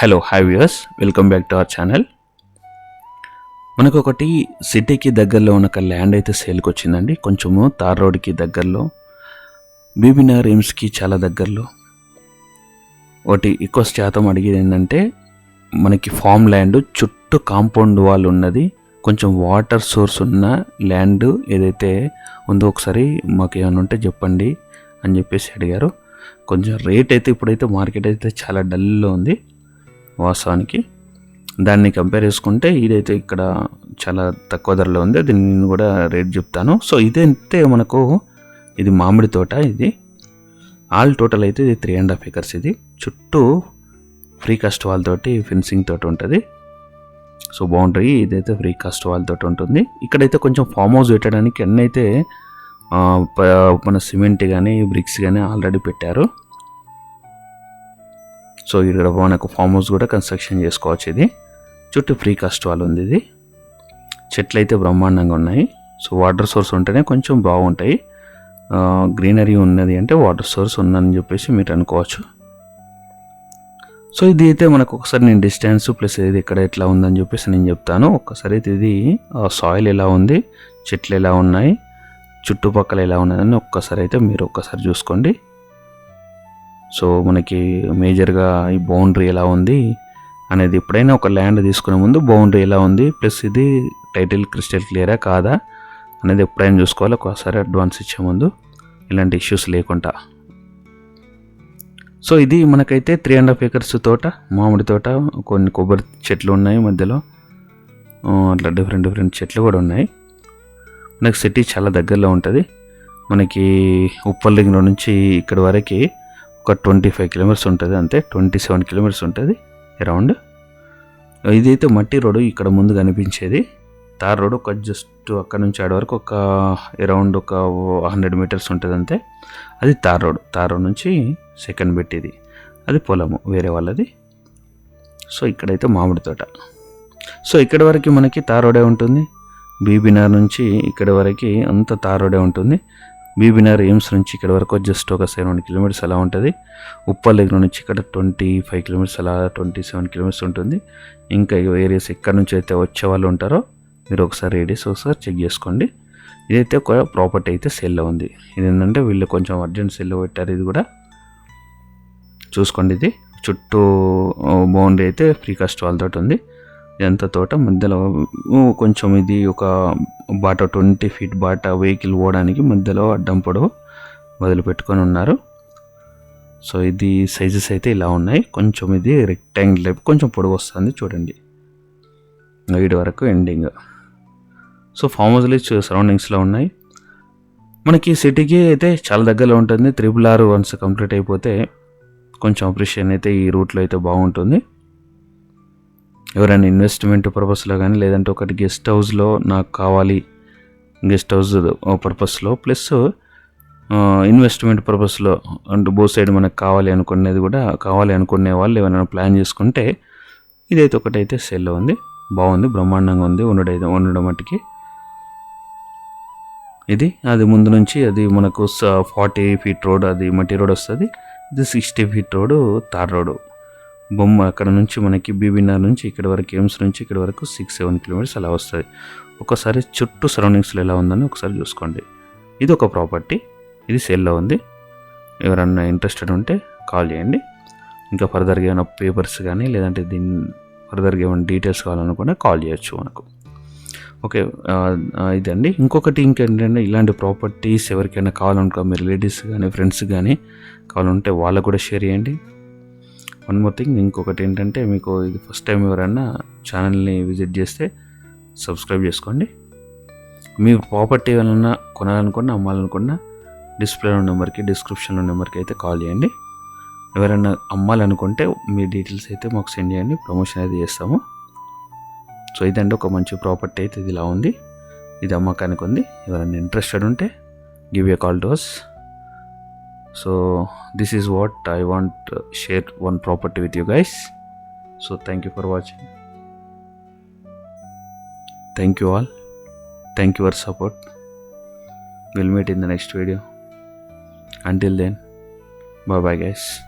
Hello hi viewers welcome back to our channel మనకు ఒకటి సిటీకి దగ్గరలో ఉన్న ఒక ల్యాండ్ అయితే సేల్కి వచ్చిందండి కొంచెము తార్ రోడ్కి దగ్గరలో బీబీనగర్ ఎయిమ్స్కి చాలా దగ్గరలో. ఒకటి ఎక్కువ శాతం అడిగేది ఏంటంటే మనకి ఫామ్ ల్యాండ్ చుట్టూ కాంపౌండ్ వాల్ ఉన్నది. కొంచెం వాటర్ సోర్స్ ఉన్న ల్యాండ్ ఏదైతే ఉందో ఒకసారి మాకు ఏమైనా ఉంటే చెప్పండి అని చెప్పేసి అడిగారు. కొంచెం రేట్ అయితే ఇప్పుడైతే మార్కెట్ అయితే చాలా డల్లో ఉంది. వాస్తవానికి దాన్ని కంపేర్ చేసుకుంటే ఇదైతే ఇక్కడ చాలా తక్కువ ధరలో ఉంది. అది నేను కూడా రేట్ చెప్తాను. సో ఇదైతే మనకు ఇది మామిడి తోట ఇది. ఆల్ టోటల్ అయితే ఇది త్రీ అండ్ హాఫ్ ఎకర్స్ ఇది. చుట్టూ ఫ్రీ కాస్ట్ వాల్ తోటి ఫెన్సింగ్ తోటి ఉంటుంది. సో బౌండరీ ఇదైతే ఫ్రీ కాస్ట్ వాల్ తోటి ఉంటుంది. ఇక్కడైతే కొంచెం ఫామ్ హౌస్ పెట్టడానికి అన్నీ అయితే మన సిమెంట్ కానీ బ్రిక్స్ కానీ ఆల్రెడీ పెట్టారు. సో ఇక్కడ మనకు ఫామ్ హౌస్ కూడా కన్స్ట్రక్షన్ చేసుకోవచ్చు ఇది. చుట్టూ ఫ్రీ కాస్ట్ వాళ్ళు ఉంది ఇది. చెట్లు అయితే బ్రహ్మాండంగా ఉన్నాయి. సో వాటర్ సోర్స్ ఉంటేనే కొంచెం బాగుంటాయి. గ్రీనరీ ఉన్నది అంటే వాటర్ సోర్స్ ఉందని చెప్పేసి మీరు అనుకోవచ్చు. సో ఇది అయితే మనకు ఒకసారి నేను డిస్టెన్స్ ప్లస్ ఇది ఇక్కడ ఎట్లా ఉందని చెప్పేసి నేను చెప్తాను. ఒక్కసారి అయితే ఇది సాయిల్ ఎలా ఉంది చెట్లు ఎలా ఉన్నాయి చుట్టుపక్కల ఎలా ఉన్నదని ఒక్కసారి అయితే మీరు ఒక్కసారి చూసుకోండి. సో మనకి మేజర్గా ఈ బౌండరీ ఎలా ఉంది అనేది ఎప్పుడైనా ఒక ల్యాండ్ తీసుకునే ముందు బౌండరీ ఎలా ఉంది ప్లస్ ఇది టైటిల్ క్రిస్టల్ క్లియరా కాదా అనేది ఎప్పుడైనా చూసుకోవాలి. ఒకసారి అడ్వాన్స్ ఇచ్చే ముందు ఇలాంటి ఇష్యూస్ లేకుండా. సో ఇది మనకైతే త్రీ అండ్ హాఫ్ ఏకర్స్ తోట మామిడి తోట కొన్ని కొబ్బరి చెట్లు ఉన్నాయి మధ్యలో. అట్లా డిఫరెంట్ డిఫరెంట్ చెట్లు కూడా ఉన్నాయి. మనకి సిటీ చాలా దగ్గరలో ఉంటుంది. మనకి ఉప్పల్ దగ్గర నుంచి ఇక్కడ వరకు ఒక ట్వంటీ ఫైవ్ కిలోమీటర్స్ ఉంటుంది అంతే. ట్వంటీ సెవెన్ కిలోమీటర్స్ ఉంటుంది అరౌండ్. ఇదైతే మట్టి రోడ్డు ఇక్కడ ముందు కనిపించేది. తార్ రోడ్ ఒక జస్ట్ అక్కడ నుంచి ఆడ వరకు ఒక అరౌండ్ ఒక హండ్రెడ్ మీటర్స్ ఉంటుంది అంతే. అది తార్ రోడ్ తార్ రోడ్ నుంచి సెకండ్ పెట్టేది. అది పొలము వేరే వాళ్ళది. సో ఇక్కడైతే మామిడి తోట. సో ఇక్కడ వరకు మనకి తార్ రోడే ఉంటుంది. బీబీనార్ నుంచి ఇక్కడ వరకు అంత తార్ ఉంటుంది. బీబీనగర్ ఎయిమ్స్ నుంచి ఇక్కడ వరకు జస్ట్ ఒక సెవెన్ కిలోమీటర్స్ అలా ఉంటుంది. ఉప్పల్ దగ్గర నుంచి ఇక్కడ ట్వంటీ ఫైవ్ కిలోమీటర్స్ అలా ట్వంటీ సెవెన్ కిలోమీటర్స్ ఉంటుంది. ఇంకా ఏరియాస్ ఎక్కడ నుంచి అయితే వచ్చే వాళ్ళు ఉంటారో మీరు ఒకసారి రేడియస్ ఒకసారి చెక్ చేసుకోండి. ఇదైతే ఒక ప్రాపర్టీ అయితే సెల్లో ఉంది. ఇది ఏంటంటే వీళ్ళు కొంచెం అర్జెంట్ సెల్లో పెట్టారు ఇది కూడా. చూసుకోండి ఇది. చుట్టూ బౌండరీ అయితే ఫ్రీ కాస్ట్ వాళ్ళతో ఉంది. ఇదంతా తోట? మధ్యలో కొంచెం ఇది ఒక బాట ట్వంటీ ఫీట్ బాట వెహికల్ పోవడానికి మధ్యలో అడ్డం పొడవు వదిలిపెట్టుకొని ఉన్నారు. సో ఇది సైజెస్ అయితే ఇలా ఉన్నాయి. కొంచెం ఇది రెక్టాంగిల్ టైప్ కొంచెం పొడవు వస్తుంది చూడండి. వీడి వరకు ఎండింగ్ సో ఫామ్ హౌస్లు సరౌండింగ్స్లో ఉన్నాయి. మనకి సిటీకి అయితే చాలా దగ్గరలో ఉంటుంది. త్రిబుల్ ఆర్ వన్స్ కంప్లీట్ అయిపోతే కొంచెం అప్రిషియేషన్ అయితే ఈ రూట్లో అయితే బాగుంటుంది. ఎవరైనా ఇన్వెస్ట్మెంట్ పర్పస్లో కానీ లేదంటే ఒకటి గెస్ట్ హౌస్లో నాకు కావాలి గెస్ట్ హౌస్ పర్పస్లో ప్లస్ ఇన్వెస్ట్మెంట్ పర్పస్లో అంటే బో సైడ్ మనకు కావాలి అనుకునేది కూడా కావాలి అనుకునే వాళ్ళు ఏమైనా ప్లాన్ చేసుకుంటే ఇదైతే ఒకటైతే సెల్ ఉంది బాగుంది బ్రహ్మాండంగా ఉంది ఉండడం ఉండడం మట్టుకి ఇది అది ముందు నుంచి అది మనకు ఫార్టీ ఫీట్ రోడ్ అది మట్టి రోడ్ వస్తుంది ఇది sixty feet road tar road బొమ్మ అక్కడ నుంచి మనకి బీబీనార్ నుంచి ఇక్కడ వరకు ఎయిమ్స్ నుంచి ఇక్కడ వరకు సిక్స్ సెవెన్ కిలోమీటర్స్ అలా వస్తుంది. ఒకసారి చుట్టూ సరౌండింగ్స్లో ఎలా ఉందని ఒకసారి చూసుకోండి. ఇది ఒక ప్రాపర్టీ ఇది సేల్లో ఉంది. ఎవరన్నా ఇంట్రెస్టెడ్ ఉంటే కాల్ చేయండి. ఇంకా ఫర్దర్గా ఏమైనా పేపర్స్ కానీ లేదంటే దీని ఫర్దర్గా ఏమైనా డీటెయిల్స్ కావాలనుకుంటే కాల్ చేయొచ్చు మనకు. ఓకే ఇదండి ఇంకొకటి ఇంకేంటంటే ఇలాంటి ప్రాపర్టీస్ ఎవరికైనా కావాలనుకో మీ రిలేటివ్స్ కానీ ఫ్రెండ్స్ కానీ కావాలంటే వాళ్ళకు కూడా షేర్ చేయండి. వన్ మోర్ థింగ్ ఇంకొకటి ఏంటంటే మీకు ఇది ఫస్ట్ టైం ఎవరైనా ఛానల్ని విజిట్ చేస్తే సబ్స్క్రైబ్ చేసుకోండి. మీ ప్రాపర్టీ ఏమైనా కొనాలనుకున్నా అమ్మాలనుకున్నా డిస్ప్లేలో నెంబర్కి డిస్క్రిప్షన్లో నెంబర్కి అయితే కాల్ చేయండి. ఎవరైనా అమ్మాలనుకుంటే మీ డీటెయిల్స్ అయితే మాకు సెండ్ చేయండి ప్రమోషన్ అయితే చేస్తాము. సో ఇదంటే ఒక మంచి ప్రాపర్టీ అయితే ఇది ఇలా ఉంది. ఇది అమ్మకానికి ఉంది. ఎవరైనా ఇంట్రెస్టెడ్ ఉంటే give a call to us so this is what i want to share one property with you guys. So thank you for watching. Thank you all. Thank you for support. We'll meet in the next video. Until then bye bye guys.